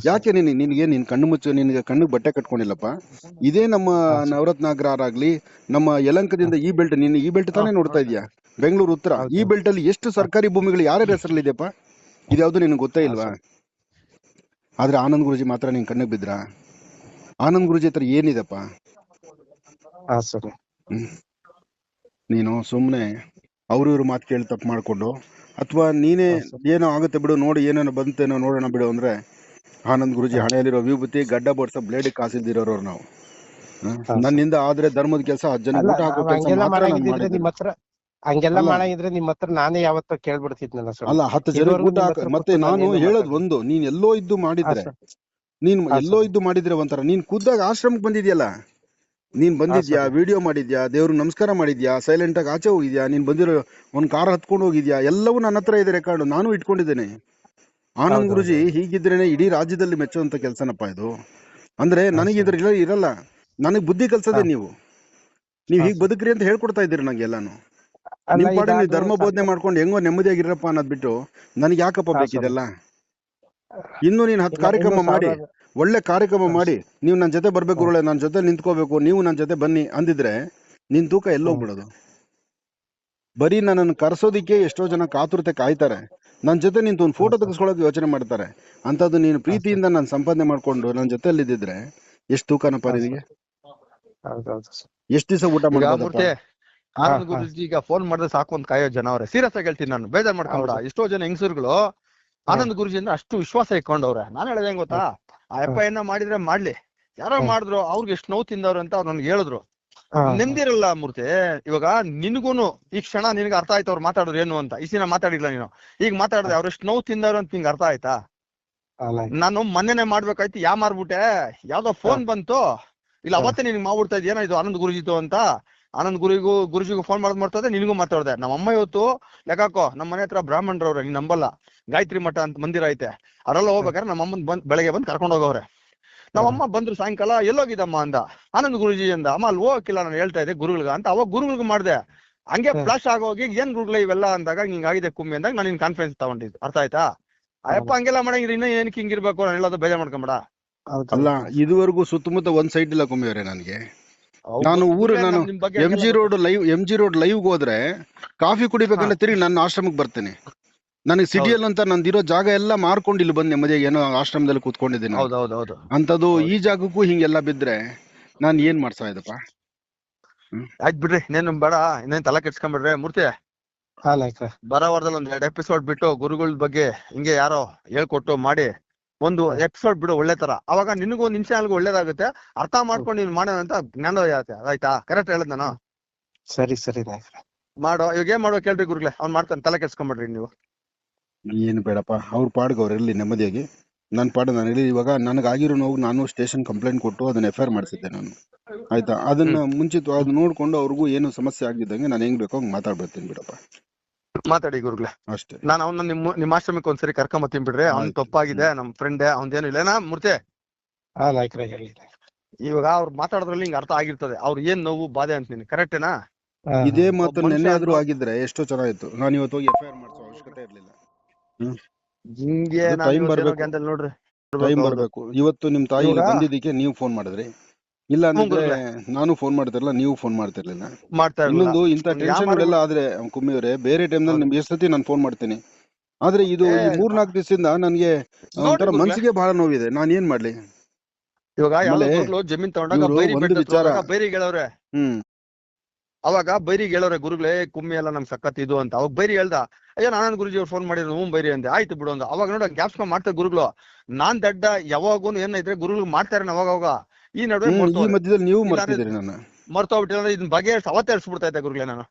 ಯಾಕೆ ನೀನ್ ನಿನ್ಗೆ ನಿನ್ ಕಣ್ಣು ಮುಚ್ಚು ನಿನ್ಗೆ ಕಣ್ಣಿಗೆ ಬಟ್ಟೆ ಕಟ್ಕೊಂಡಿಲ್ಲಪ್ಪ? ಇದೇ ನಮ್ಮ ನವರತ್ನಾಗ್ರಾರಾಗ್ಲಿ ನಮ್ಮ ಯಲಂಕದಿಂದ ಈ ಬೆಲ್ಟ್ ನೀನು ಈ ಬೆಲ್ಟ್ ತಾನೇ ನೋಡ್ತಾ ಇದೀಯಾ ಬೆಂಗಳೂರು ಉತ್ತರ ಈ ಬೆಲ್ಟ್ ಅಲ್ಲಿ ಎಷ್ಟು ಸರ್ಕಾರಿ ಭೂಮಿಗಳು ಯಾರ್ಯಾರ ಹೆಸರಲ್ಲಿದೆಯಪ್ಪ? ಇದ್ಯಾವ್ದು ನಿನಗೆ ಗೊತ್ತೇ ಇಲ್ವಾ. ಆದ್ರೆ ಆನಂದ್ ಗುರುಜಿ ಮಾತ್ರ ನಿನ್ ಕಣ್ಣಿಗೆ ಬಿದ್ರ? ಆನಂದ್ ಗುರುಜಿ ಹತ್ರ ಏನಿದೆಪ್ಪ? ಹಾ ಸರ್. ನೀನು ಸುಮ್ನೆ ಅವ್ರ ಇವ್ರು ಮಾತು ಕೇಳಿ ತಪ್ಪು ಮಾಡ್ಕೊಂಡು ಅಥವಾ ನೀನೇ ಏನೋ ಆಗುತ್ತೆ ಬಿಡು ನೋಡಿ ಏನೇನೋ ಬಂತೇನೋ ನೋಡೋಣ ಬಿಡು ಅಂದ್ರೆ ಆನಂದ್ ಗುರುಜಿ ಹಣೆಯಲ್ಲಿರೋ ವಿಭೂತಿ ಗಡ್ಡ ಬಡ್ಸ ಬ್ಲೇಡ್ ಕಾಸಿಲ್ದಿರೋರು ನಾವು. ನನ್ನಿಂದ ಆದ್ರೆ ಧರ್ಮದ ಕೆಲಸ ಜನ ಊಟ ಹಾಕೋ ಕೆಲಸ ಮಾತ್ರ ನಾನು ಮಾಡಿದ್ದೀನಿ ನಿಮ್ ಹತ್ರ ಹಂಗೆಲ್ಲ. ಮಾಡಂಗಿದ್ರೆ ನಿಮ್ ಹತ್ರ ನಾನೇ ಯಾವತ್ತೋ ಕೇಳ್ಬಿಡ್ತಿದ್ನಲ್ಲ ಸರ್ ಅಲ್ಲ ಹತ್ತು ಜನ ಊಟ ಹಾಕ ಮತ್ತೆ ನಾನು ಹೇಳೋದ್ ಒಂದು ನೀನ್ ಎಲ್ಲೋ ಇದ್ದು ಮಾಡಿದ್ರೆ. ನೀನ್ ಹಾ, ಎಲ್ಲೋ ಇದ್ದು ಮಾಡಿದ್ರೆ ಒಂಥರ ನೀನ್ ಖುದ್ದಾಗ ಆಶ್ರಮಕ್ಕೆ ಬಂದಿದ್ಯಲ್ಲ ನೀನ್ ಬಂದಿದ್ಯಾ ವಿಡಿಯೋ ಮಾಡಿದ್ಯಾ ದೇವ್ರಿಗೆ ನಮಸ್ಕಾರ ಮಾಡಿದ್ಯಾ ಸೈಲೆಂಟ್ ಆಗಿ ಆಚೆ ಹೋಗಿದ್ಯಾ ನೀನ್ ಬಂದಿರೋ ಒಂದ್ ಕಾರ್ ಹತ್ಕೊಂಡು ಹೋಗಿದ್ಯಾ ಎಲ್ಲವೂ ನನ್ನ ಹತ್ರ ಇದೆ ರೆಕಾರ್ಡ್ ನಾನು ಇಟ್ಕೊಂಡಿದ್ದೇನೆ ಆನಂದ್ ಹೌದು, ಗುರುಜಿ. ಹೀಗಿದ್ರೇನೆ ಇಡೀ ರಾಜ್ಯದಲ್ಲಿ ಮೆಚ್ಚುವಂತ ಕೆಲ್ಸನಪ್ಪ ಇದು ಅಂದ್ರೆ ನನಗೆ. ಇದ್ರ ಇರಲ್ಲ ನನಗ್ ಬುದ್ಧಿ ಕಲ್ಸದೆ. ನೀವು ನೀವ್ ಹೀಗ್ ಬದುಕ್ರಿ ಅಂತ ಹೇಳ್ಕೊಡ್ತಾ ಇದ್ದೀರಿ ನಂಗೆ ಎಲ್ಲಾನು ಅಲ್ಲ ನಿಮ್ ಪಾಡಿಗೆ ನೀವು ಧರ್ಮ ಬೋಧನೆ ಮಾಡ್ಕೊಂಡು ಹೆಂಗೋ ನೆಮ್ಮದಿಯಾಗಿರಪ್ಪ ಅನ್ನೋದ್ ಬಿಟ್ಟು ನನಗೆ ಯಾಕಪ್ಪ ಬೇಕಿದೆಲ್ಲ ಇನ್ನು ನೀನ್ ಹತ್ತು ಕಾರ್ಯಕ್ರಮ ಮಾಡಿ ಒಳ್ಳೆ ಕಾರ್ಯಕ್ರಮ ಮಾಡಿ ನೀವು ನನ್ನ ಜೊತೆ ಬರ್ಬೇಕು. ಗುರುಳೆ ನನ್ನ ಜೊತೆ ನಿಂತ್ಕೋಬೇಕು ನೀವು ನನ್ನ ಜೊತೆ ಬನ್ನಿ ಅಂದಿದ್ರೆ ನಿನ್ ತೂಕ. ಎಲ್ಲೋಗ್ಬಿಡೋದು ಬರೀ ನನ್ನನ್ನು ಕರ್ಸೋದಿಕ್ಕೆ ಎಷ್ಟೋ ಜನ ಕಾತುರತೆ ಕಾಯ್ತಾರೆ. ನನ್ನ ಜೊತೆ ನಿಂತು ಒಂದು ಫೋಟೋ. ತೆಗೆಸ್ಕೊಳಕ್ ಯೋಚನೆ ಮಾಡ್ತಾರೆ. ಅಂತದ್ದು ನೀನು ಪ್ರೀತಿಯಿಂದ ನಾನು ಸಂಪಾದನೆ ಮಾಡ್ಕೊಂಡು ನನ್ನ ಜೊತೆಲಿದ್ದಿದ್ರೆ ಎಷ್ಟು ತೂಕನಪ್ಪ ನಿನಗೆ. ಎಷ್ಟು ದಿವಸ ಊಟ ಮೂರ್ತಿ ಆನಂದ್. ಗುರುಜಿ ಈಗ ಫೋನ್ ಮಾಡಿದ್ರೆ ಸಾಕು ಅಂತ ಕಾಯೋ ಜನ ಅವ್ರೆ. ಸೀರಿಯಸ್ ಆಗಿ ಹೇಳ್ತೀನಿ ನಾನು. ಬೇಜಾರ್ ಮಾಡ್ಕೊಂಡ. ಎಷ್ಟೋ ಜನ ಹೆಂಗಸರುಗಳು ಆನಂದ್ ಗುರುಜಿ ಅಂದ್ರೆ ಅಷ್ಟು ವಿಶ್ವಾಸ ಇಟ್ಕೊಂಡವ್ರೆ. ನಾನು ಹೇಳೋದ್ ಹೆಂಗ್ ಗೊತ್ತಾ? ಆ ಅಪ್ಪ ಏನ ಮಾಡಿದ್ರೆ ಮಾಡ್ಲಿ. ಯಾರೋ ಮಾಡಿದ್ರು ಅವ್ರಿಗೆ ಎಷ್ಟು ನೋವು ತಿಂದವ್ರು ಅಂತ ಅವ್ರು ನನ್ಗೆ ಹೇಳಿದ್ರು. ನೆಮ್ಮದಿರಲ್ಲ ಮೂರ್ತಿ ಇವಾಗ ನಿನ್ಗೂನು ಈ ಕ್ಷಣ ನಿನ್ಗೆ ಅರ್ಥ ಆಯ್ತು ಅವ್ರು ಮಾತಾಡೋರು ಏನು ಅಂತ. ಈ ದಿನ ಮಾತಾಡಿಲ್ಲ ನೀನು. ಈಗ ಮಾತಾಡಿದ್ರೆ ಅವ್ರು ಎಷ್ಟು ನೋವು ತಿಂದವ್ರು ಅಂತ ನಿಂಗೆ ಅರ್ಥ ಆಯ್ತಾ? ನಾನು ಮೊನ್ನೆನೆ ಮಾಡ್ಬೇಕಾಯ್ತು ಯಾ ಮಾರ್ಬಿಟ್ಟೆ? ಯಾವ್ದೋ ಫೋನ್ ಬಂತು. ಇಲ್ಲ ಅವತ್ತೇ ನಿನ್ಗೆ ಮಾಡ್ಬಿಡ್ತಾ ಇದ್ ಏನೋ ಇದು ಆನಂದ್ ಗುರುಜಿತು ಅಂತ. ಆನಂದ್ ಗುರಿಗೂ ಗುರುಜಿಗೂ ಫೋನ್ ಮಾಡೋದ್ ಮಾಡ್ತಾ ನಿನಗೂ ಮಾತಾಡ್ದೆ. ನಮ್ಮ ಅಮ್ಮ ಇವತ್ತು ಲೆಕ್ಕಾಕೋ ನಮ್ಮ ಮನೆ ಹತ್ರ ಬ್ರಾಹ್ಮಣರವ್ರೆ ನೀನ್ ನಂಬಲ್ಲ. ಗಾಯತ್ರಿ ಮಠ ಅಂತ ಮಂದಿರ ಐತೆ. ಅರಲ್ಲ ಹೋಗ್ಬೇಕಾದ್ರೆ ನಮ್ಮ ಅಮ್ಮನ್ ಬಂದ್ ಬೆಳಗ್ಗೆ ಬಂದ್ ಕರ್ಕೊಂಡು ಹೋಗವ್ರೆ. ನಮ್ಮ ಅಮ್ಮ ಬಂದ್ರು ಸಾಯಂಕಾಲ ಎಲ್ಲೋಗಿದ್ದಮ್ಮ ಅಂದ. ಆನಂದ್ ಗುರುಜಿ ಅಂದ ಅಮ್ಮ ಅಲ್ಲಿ ಹೋಗಕ್ಕಿಲ್ಲ ನಾನು ಹೇಳ್ತಾ ಇದ್ದೆ ಗುರುಗಳಿಗೆ ಅಂತ. ಅವಾಗ ಗುರುಗಳಿಗೆ ಮಾಡ್ದೆ. ಹಂಗೆ. ಫ್ಲಾಶ್ ಆಗೋಗಿ ಏನ್ ಗುರುಗಳ ಇವೆಲ್ಲ? ಅಂದಾಗ ಹಿಂಗಾಗಿದೆ ಕುಮ್ಮಿ ಅಂದಾಗ ನಾನು ನಿನ್ ಕಾನ್ಫಿಡೆನ್ಸ್ ತಗೊಂಡಿದ್ದು. ಅರ್ಥ ಆಯ್ತಾ? ಅಯ್ಯಪ್ಪ ಹಂಗೆಲ್ಲ ಮಾಡಂಗಿದ್ರೆ ಇನ್ನ ಏನಕ್ಕೆ ಹಿಂಗಿರ್ಬೇಕು? ನಾನು ಹೇಳೋದು ಬೇಜಾರ್ ಮಾಡ್ಕೊಂಬೇಡ. ಅಲ್ಲ ಇದುವರೆಗೂ ಸುತ್ತಮುತ್ತ ಒಂದ್ ಸೈಟ್ ಇಲ್ಲ ಅವ್ರೆ ನನಗೆ. ನಾನು ಊರು ನಾನು M G road live M G road live ಹೋದ್ರೆ ಕಾಫಿ ಕುಡಿಬೇಕಂದ್ರೆ ತಿರುಗಿ ನನ್ನ ಆಶ್ರಮಕ್ಕೆ ಬರ್ತೇನೆ. ನನಗೆ ಸಿಟಿಯಲ್ಲಿ ಅಂತ ನಂದಿರೋ ಜಾಗ ಎಲ್ಲ ಮಾರ್ಕೊಂಡು ಇಲ್ಲಿ ಬಂದೆ ನೆಮ್ಮದಿಯಾಗಿ ಏನೋ ಆಶ್ರಮದಲ್ಲಿ ಕೂತ್ಕೊಂಡಿದ್ದೀನಿ. ಹೌದು ಹೌದು ಹೌದು. ಅಂತದು ಈ ಜಾಗಕ್ಕೂ ಹಿಂಗೆಲ್ಲ ಬಿದ್ರೆ ನಾನು ಏನ್ ಮಾಡ್ಸಾ ಇದಪ್ಪ? ಆಯ್ತು ಬಿಡ್ರಿ ಇನ್ನೇನು ಬೇಡ ಇನ್ನೇನ್ ತಲೆ ಕೆಡ್ಸ್ಕೊಂಬಿಡ್ರಿ. ಮೂರ್ತಿ ಬರೋ ವಾರದಲ್ಲಿ ಒಂದ್ ಎರಡು ಎಪಿಸೋಡ್ ಬಿಟ್ಟು ಗುರುಗಳ ಬಗ್ಗೆ ಹಿಂಗೆ ಯಾರೋ ಹೇಳ್ಕೊಟ್ಟು ಮಾಡಿ. ಒಂದು ಎಪಿಸೋಡ್ ಬಿಡು ಒಳ್ಳೆ ತರ. ಅವಾಗ ನಿನಗೂ ನಿನ್ ನಿಮಿಷ ಒಳ್ಳೇದಾಗುತ್ತೆ. ಅರ್ಥ ಮಾಡ್ಕೊಂಡು ನೀನ್ ಮಾಡೋಣ ಅಂತ ಜ್ಞಾನ ಆಗುತ್ತೆ ಆಯ್ತಾ? ಕರೆಕ್ಟ್ ಹೇಳದ್ ನಾನು? ಸರಿ ಸರಿ ಮಾಡೋ ಇವಾಗ ಏನ್ ಮಾಡೋ ಕೇಳ್ರಿ ಗುರುಗಳೇ. ಅವ್ನ್ ಮಾಡ್ತಾನೆ ತಲೆ ಕೆಡ್ಸ್ಕೊಂಡ್ಬಿಡ್ರಿ ನೀವು. ಏನು ಬೇಡಪ್ಪ. ಅವ್ರ ಪಾಡ್ಗೆ ಅವ್ರು ಇರ್ಲಿ ನೆಮ್ಮದಿಯಾಗಿ. ನನ್ನ ಪಾಡು ನಾನು ಇರಲಿ. ಇವಾಗ ನನಗಾಗಿರೋ ನೋವು ನಾನು ಸ್ಟೇಷನ್ ಕಂಪ್ಲೇಂಟ್ ಕೊಟ್ಟು ಅದನ್ನ ಎಫ್ ಐ ಆರ್ ಮಾಡಿಸಿದ್ದೆ ನಾನು. ಆಯ್ತಾ? ಅದನ್ನ ಮುಂಚಿತ ಅದ್ ನೋಡ್ಕೊಂಡು ಅವ್ರಿಗೂ ಏನು ಸಮಸ್ಯೆ ಆಗಿದ್ದಂಗೆ ನಾನು ಹೆಂಗ್ ಬೇಕೋ ಹಂಗ್ ಮಾತಾಡ್ಬಿಡ್ತೀನಿ ಬಿಡಪ್ಪ. ಮಾತಾಡಿ ಗುರುಗಳೇ. ಅಷ್ಟೇ. ನಾನು ಅವನ ನಿಮ್ಮ ನಿಮ್ಮ ಆಶ್ರಮಕ್ಕೆ ಒಂದ್ಸರಿ ಕರ್ಕೊಂಬತ್ತೀನಿ ಬಿಡ್ರಿ. ಅವ್ನ್ ಆಯ್ತು. ತಪ್ಪಾಗಿದೆ ನಮ್ ಫ್ರೆಂಡ್ ಅವ್ನ್ದೇನು ಇಲ್ಲೇನಾ ಮೂರ್ತಿ? ಹಾ ನಾಯ್ಕ್ರೆ ಹೇಳಿ. ಇವಾಗ ಅವ್ರು ಮಾತಾಡೋದ್ರಲ್ಲಿ ಹಿಂಗ್ ಅರ್ಥ ಆಗಿರ್ತದೆ. ಅವ್ರು ಏನ್ ನೋವು ಬಾಧೆ ಅಂತೀನಿ. ಕರೆಕ್ಟೇನಾ ಹಾ, ಇದೇ. ಮಾತು ಒಬ್ಬ ಮನುಷ್ಯ ನೆನ್ನೆ ಆದ್ರೂ ಆಗಿದ್ರೆ ಎಷ್ಟೋ ಚೆನ್ನಾಗಿತ್ತು. ನಾನು ಇವತ್ತು ಹೋಗಿ ಎಫ್ಐಆರ್ ಐ ಆರ್ ಮಾಡಿಸೋ ಅವಶ್ಯಕತೆ ಇರ್ಲಿಲ್ಲ. ಹಿಂಗೆ ಅದು ನಾವ್ time ಇವತ್ತೇನೋ ಬರ್ಬೇಕು. ಕ್ಯಾನ್ಸಲ್ ನೋಡ್ರಿ. ಟೈಮ್ ಹೌದು. ಬರ್ಬೇಕು. ಇವತ್ತು ನಿಮ್ ತಾಯಿ ಇಲ್ಲಿ ಇವಾಗ- ಬಂದಿದ್ದಕ್ಕೆ ನೀವು ಫೋನ್ ಮಾಡಿದ್ರಿ. ಇಲ್ಲ ಅಂದ್ರೆ ನಾನು ಫೋನ್ ಮಾಡ್ತಿರಲ್ಲ ನೀವು ಫೋನ್ ಮಾಡ್ತಿರ್ಲಿಲ್ಲ. ಮಾಡ್ತಾ ಇನ್ನೊಂದು ಇಂತ ಟೆನ್ಷನ್ ಎಲ್ಲ ಆದ್ರೆ ಕುಮ್ಮಿಯವರೇ ಬೇರೆ ಟೈಮ್ನಲ್ಲಿ ನಿಮ್ಗೆ ಎಷ್ಟು ಸತಿ ನಾನು ಫೋನ್ ಮಾಡ್ತೀನಿ? ಆದ್ರೆ ಇದು ಈ ನಾಲ್ಕು ಮೂರ್ನಾಲ್ಕು ದಿವಸದಿಂದ ನನಗೆ ಒಂಥರ. ಮನ್ಸಿಗೆ ಬಹಳ ನೋವಿದೆ. ನಾನು ಏನ್ ಮಾಡ್ಲಿ? ಇವಾಗ ಯಾವ್ದೋ ಜಮೀನ್ ತಗೊಂಡಾಗ ಬೈರಿ ಗೆಳವ್ರೆ ಹೇಳವ್ರೆ ಹ್ಮ್. ಅವಾಗ ಬೈರಿ ಹೇಳವ್ರೆ ಗುರುಗಳೇ ಕುಮ್ಮಿ ಎಲ್ಲ ನಮ್ ಸಖತ್ ಇದು ಅಂತ. ಅವಾಗ ಬೈರಿ ಹೇಳ್ದ ಅಯ್ಯೋ ನಾನಂದ್ ಗುರುಜಿ ಅವ್ರು ಫೋನ್ ಮಾಡಿದ್ರು ಹ್ಞೂ ಬೈರಿ ಅಂದೆ. ಆಯ್ತು ಬಿಡು ಅಂದ. ಅವಾಗ ನೋಡ ಗ್ಯಾಪ್ಸ್ಕೊಂಡ್ ಮಾಡ್ತಾರೆ ಗುರುಗಳು. ನಾನ್ ದಡ್ಡ ಯಾವಾಗೂ ಏನೈತ್ರೆ ಗುರುಗಳು ಮಾಡ್ತಾರೆ ಅವಾಗ ಅವಾಗ ಈ ನಡುವೆ ಹ್ಮ್, ಈ. ಮಧ್ಯದಲ್ಲಿ ನೀವು ಇಲ್ಲ ಮರ್ತಿದ್ದೀರಿ ನನ್ನ ಮರ್ತೋಗ್ಬಿಟ್ಟಿಲ್ಲ ಇದನ್ನ ಬಗೆ ಅವತ್ತೇ ಇದ್ದೆ ಗುರುಗಳೇ ನಾನು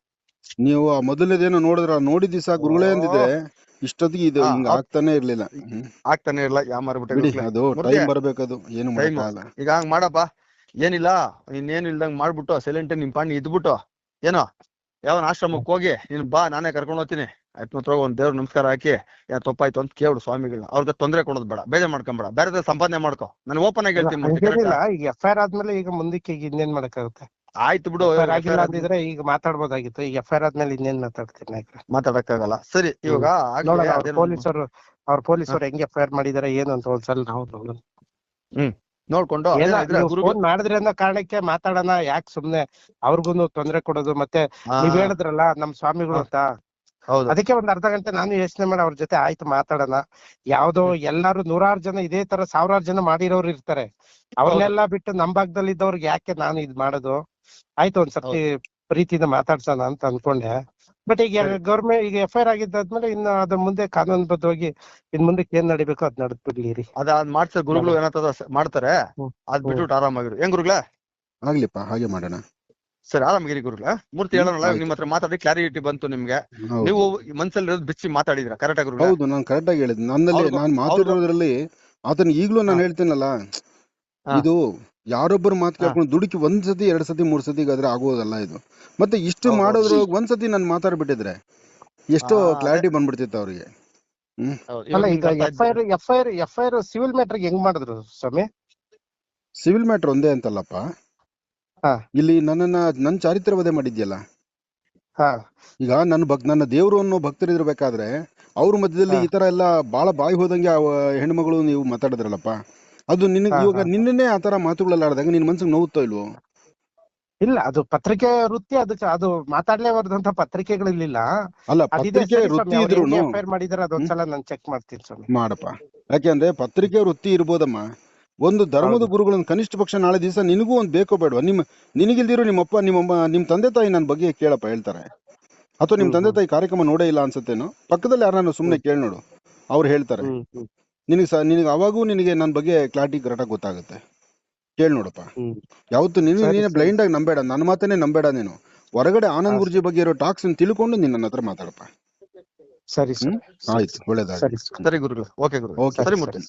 ನೀವು ಆ ಮೊದಲನೇದೇನೋ ನೋಡಿದ್ರ ನೋಡಿದ ದಿವಸ ಗುರುಗಳೇ ಅಂದಿದ್ರೆ ಇಷ್ಟೊತ್ತಿಗೆ ಇದು ಹಾ, ಹಿಂಗ. ಆಗ್ತಾನೆ ಇರ್ಲಿಲ್ಲ ಹ್ಮ್. ಆಗ್ತಾನೆ ಇರಲ್ಲ ಯಾ ಮಾರ್ಬಿಟ್ಟೆ ಬಿಡಿ ಗುರುಗಳೇ. ಅದು ಟೈಮ್ ಟೈಮ್ ಬರ್ಬೇಕದು ಏನು Time. ಮಾಡಕ್ಕಾಗಲ್ಲ ಈಗ ಹಂಗ್ ಮಾಡಪ್ಪ ಏನಿಲ್ಲ ಇನ್ನೇನು ಇಲ್ದಂಗ್ ಮಾಡ್ಬಿಟ್ಟು ಸೈಲೆಂಟ್ ನಿಮ್ ಪಾಣಿ ಇದ್ಬಿಟ್ಟು ಏನೋ ಯಾವನ ಆಶ್ರಮಕ್ಕೆ ಹೋಗಿ ನೀನ್ ಬಾ ನಾನೇ ಕರ್ಕೊಂಡು ಹೋಗ್ತೀನಿ ಆಯ್ತು ಮಾತ್ರ ಒಂದ್ ದೇವ್ರ ನಮಸ್ಕಾರ ಹಾಕಿ. ಯಾ ತಪ್ಪಾಯ್ತು ಅಂತ ಕೇಳು ಸ್ವಾಮಿಗಳ ಅವ್ರಿಗೆ ತೊಂದರೆ ಕೊಡೋದ್ ಬೇಡ. ಬೇಜಾರ್ ಮಾಡ್ಕೊಂಬೇಡ. ಬೇರೆ ಸಂಪಾದನೆ ಮಾಡ್ಕೋ. ನಾನು ಓಪನ್ ಆಗಿ ಹೇಳ್ತೀನಿ ಈಗ ಎಫ್ ಐ ಆರ್ ಆದ್ಮೇಲೆ ಈಗ ಮುಂದಕ್ಕೆ ಈಗ ಇನ್ನೇನ್ ಮಾಡಕ್ಕಾಗುತ್ತೆ? ಆಯ್ತು ಬಿಡು ಆಗಿಲ್ಲ ಅಂದಿದ್ರೆ ಈಗ ಮಾತಾಡ್ಬೋದಾಗಿತ್ತು. ಈಗ ಎಫ್ ಐ ಆರ್ ಆದ್ಮೇಲೆ ಇನ್ನೇನ್ ಮಾತಾಡ್ತೀನಿ ಮಾತಾಡಕಾಗಲ್ಲ ಮಾತಾಡಕ್ಕಾಗಲ್ಲ. ಸರಿ ಇವಾಗ ಪೊಲೀಸರು ಅವ್ರ ಪೊಲೀಸರು ಹೆಂಗ್ ಎಫ್ ಐ ಆರ್ ಮಾಡಿದಾರೆ ಏನು ಅಂತ ಒಂದ್ಸಲ ನಾವು ನೋಡೋಣ. ನೋಡ್ಕೊಂಡು ಫೋನ್ ಮಾಡಿದ್ರಿ ಅನ್ನೋ ಕಾರಣಕ್ಕೆ ಮಾತಾಡೋಣ ಯಾಕೆ ಸುಮ್ನೆ ಅವ್ರಿಗೂನು ತೊಂದ್ರೆ ಕೊಡೋದು ಮತ್ತೆ ನೀವ್ ಹೇಳಿದ್ರಲ್ಲ ನಮ್ ಸ್ವಾಮಿಗಳು ಅಂತ. ಹೌದು. ಅದಕ್ಕೆ ಒಂದ್ ಅರ್ಧ ಗಂಟೆ ನಾನು ಯೋಚನೆ ಮಾಡಿ ಅವ್ರ ಜೊತೆ ಆಯ್ತು ಮಾತಾಡೋಣ. ಯಾವ್ದೋ ಎಲ್ಲಾರು ನೂರಾರು ಜನ ಇದೇ ತರ ಸಾವಿರಾರು ಜನ ಮಾಡಿರೋರು ಇರ್ತಾರೆ. ಅವ್ರನ್ನೆಲ್ಲ ಬಿಟ್ಟು ನಮ್ ಭಾಗದಲ್ಲಿ ಇದ್ದವ್ರಿಗೆ ಯಾಕೆ ನಾನು ಇದ್ ಮಾಡೋದು? ಆಯ್ತು ಒಂದ್ ಸರ್ತಿ ಪ್ರೀತಿಯಿಂದ ಮಾತಾಡ್ಸೋಣ ಅಂತ ಅನ್ಕೊಂಡೆ. ಬಟ್ ಈಗ. ಗೌರ್ಮೆಂಟ್ ಈಗ ಎಫ್ ಐ ಆರ್ ಆಗಿದ್ದಾದ್ಮೇಲೆ ಇನ್ನು ಅದ್ರ ಮುಂದೆ ಕಾನೂನುಬದ್ಧವಾಗಿ ಇನ್ ಮುಂದೆ ಏನ್ ನಡಿಬೇಕು ಅದ್ ನಡ್ದ್ ಬಿಡ್ಲಿ ಅದ ಮಾಡ್ಸ ಗುರುಗಳು ಏನಂತ ಮಾಡ್ತಾರೆ. ಅದ್ ಬಿಟ್ಬಿಟ್ಟು ಆರಾಮಾಗಿರು. ಹೆಂಗ್ ಗುರುಗಳೇ? ಆಗ್ಲಿಪ್ಪ ಹಾಗೆ ಮಾಡೋಣ. ಸರಿ ಆರಾಮಾಗಿರಿ ಗುರುಗಳ. ಮೂರ್ತಿ ಹೇಳೋಣ ನಿಮ್ಮ ನಿಮ್ ಹತ್ರ ಮಾತಾಡಿ ಕ್ಲಾರಿಟಿ ಬಂತು ನಿಮ್ಗೆ. ನೀವು ಮನ್ಸಲ್ಲಿ ಇರೋದು ಬಿಚ್ಚಿ ಮಾತಾಡಿದ್ರ ಕರೆಕ್ಟ್ ಆಗಿ ಗುರುಗಳೇ? ಹೌದು ನಾನು ಕರೆಕ್ಟ್ ಆಗಿ ಹೇಳಿದ್ ನನ್ನಲ್ಲಿ ನಾನು ಮಾತಾಡೋದ್ರಲ್ಲಿ ಆತನ ಈಗಲೂ ನಾನು. ಹೇಳ್ತೀನಲ್ಲ ಇದು ಯಾರೊಬ್ಬರು ಮಾತು. ಕೇಳ್ಕೊಂಡು ದುಡುಕಿ ಒಂದ್ ಸತಿ ಎರಡ್ ಸತಿ ಮೂರ್ ಸತಿ ಆದ್ರೆ ಆಗೋದಲ್ಲ ಇದು. ಮತ್ತೆ ಇಷ್ಟು. ಮಾಡೋದ್ರ ಒಂದ್ ಸತಿ ನಾನು ಮಾತಾಡ್ಬಿಟ್ಟಿದ್ರೆ ಎಷ್ಟೋ ಕ್ಲಾರಿಟಿ ಬಂದ್ಬಿಡ್ತಿತ್ತು ಅವ್ರಿಗೆ. ಅಲ್ಲ ಇವಾಗ ಈಗ ನಿಮ್ಗೆ F I R F I R F I R civil ಮ್ಯಾಟ್ರಿಗೆ ಹೆಂಗ್ ಮಾಡಿದ್ರು ಸ್ವಾಮಿ? ಸಿವಿಲ್ ಮ್ಯಾಟರ್ ಒಂದೇ ಅಂತಲ್ಲಪ್ಪ. ಇಲ್ಲಿ ನನ್ನನ್ನ ನನ್ನ ಚಾರಿತ್ರ್ಯ ವಧೆ ಮಾಡಿದ್ಯಲ್ಲ? ಹಾ. ಈಗ ನನ್ನ ಭಕ್ ನನ್ನ ದೇವರು ಅನ್ನೋ ಭಕ್ತರಿರ್ಬೇಕಾದ್ರೆ ಅವ್ರ ಮಧ್ಯದಲ್ಲಿ ಈ ತರ ಎಲ್ಲ ಬಾಳ ಬಾಯಿ ಹೋದಂಗೆ ಆ ಹೆಣ್ಮಗಳು ನೀವು ಮಾತಾಡಿದ್ರಲ್ಲಪ್ಪ? ಅದು ನಿನಗೆ ಹಾ, ಇವಾಗ ನಿನ್ನೇ ನಿನ್ನೆ ಆ ತರ ಮಾತುಗಳೆಲ್ಲ ಆಡಿದಾಗ ನಿನ್ ಮನ್ಸಿಗೆ ನೋವುತ್ತೋ ಇಲ್ವೋ? ಇಲ್ಲ ಅದು ಪತ್ರಿಕೆ ವೃತ್ತಿ ಅದು ಅದು ಮಾತಾಡ್ಲೇಬಾರ್ದಂತ ಪತ್ರಿಕೆಗಳಿರ್ಲಿಲ್ಲ ಅಲ್ಲ ಪತ್ರಿಕೆ ವೃತ್ತಿ ಇದ್ರು ಮಾಡಿದಾರೆ ಅದೊಂದ್ಸಲ ನಾನು ಚೆಕ್ ಮಾಡ್ತೀನಿ ಸ್ವಾಮಿ. ಮಾಡಪ್ಪ. ಯಾಕೆಂದ್ರೆ ಪತ್ರಿಕೆ ವೃತ್ತಿ ಇರ್ಬೋದಮ್ಮ. ಒಂದು ಧರ್ಮದ ಗುರುಗಳನ್ನು ಕನಿಷ್ಠ ಪಕ್ಷ ನಾಳೆ ದಿವಸ ನಿನಗೂ ಒಂದು ಬೇಕೋ ಬೇಡವಾ? ನಿಮ್ಮ ನಿನಗಿಲ್ದಿರೋ ನಿಮ್ಮಪ್ಪ ನಿಮ್ಮಮ್ಮ ನಿಮ್ಮ ತಂದೆ ತಾಯಿ ನನ್ನ ಬಗ್ಗೆ ಕೇಳಪ್ಪ ಹೇಳ್ತಾರೆ. ಅಥವಾ ನಿಮ್ಮ ತಂದೆ ತಾಯಿ ಕಾರ್ಯಕ್ರಮ ನೋಡೇ ಇಲ್ಲ ಅನ್ಸುತ್ತೇನೋ? ಪಕ್ಕದಲ್ಲಿ ಯಾರನ್ನ ಸುಮ್ಮನೆ ಕೇಳಿ ನೋಡು. ಅವ್ರು ಹೇಳ್ತಾರೆ. ನಿನಗೆ ಸ ನಿನಗೆ ಅವಾಗೂ ನಿನಗೆ ನನ್ನ ಬಗ್ಗೆ ಕ್ಲಾರಿಟಿ ಕರೆಕ್ಟಾಗಿ ಗೊತ್ತಾಗುತ್ತೆ. ಕೇಳಿ ನೋಡಪ್ಪ. ಯಾವತ್ತು ನೀನು ನೀನು ಬ್ಲೈಂಡ್ ಆಗಿ ನಂಬೇಡ. ನನ್ನ ಮಾತನ್ನೇ ನಂಬೇಡ ನೀನು. ಹೊರಗಡೆ ಆನಂದ್ ಗುರುಜಿ ಬಗ್ಗೆ ಇರೋ ಟಾಕ್ಸ್ ತಿಳ್ಕೊಂಡು ನೀನ್ ನನ್ನ ಹತ್ರ ಮಾತಾಡಪ್ಪ. ಸರಿ ಸರ್. ಆಯ್ತು ಒಳ್ಳೇದಾಗ ಸರಿ ಗುರುಗಳು. ಓಕೆ ಗುರು ಓಕೆ. ಸರಿ.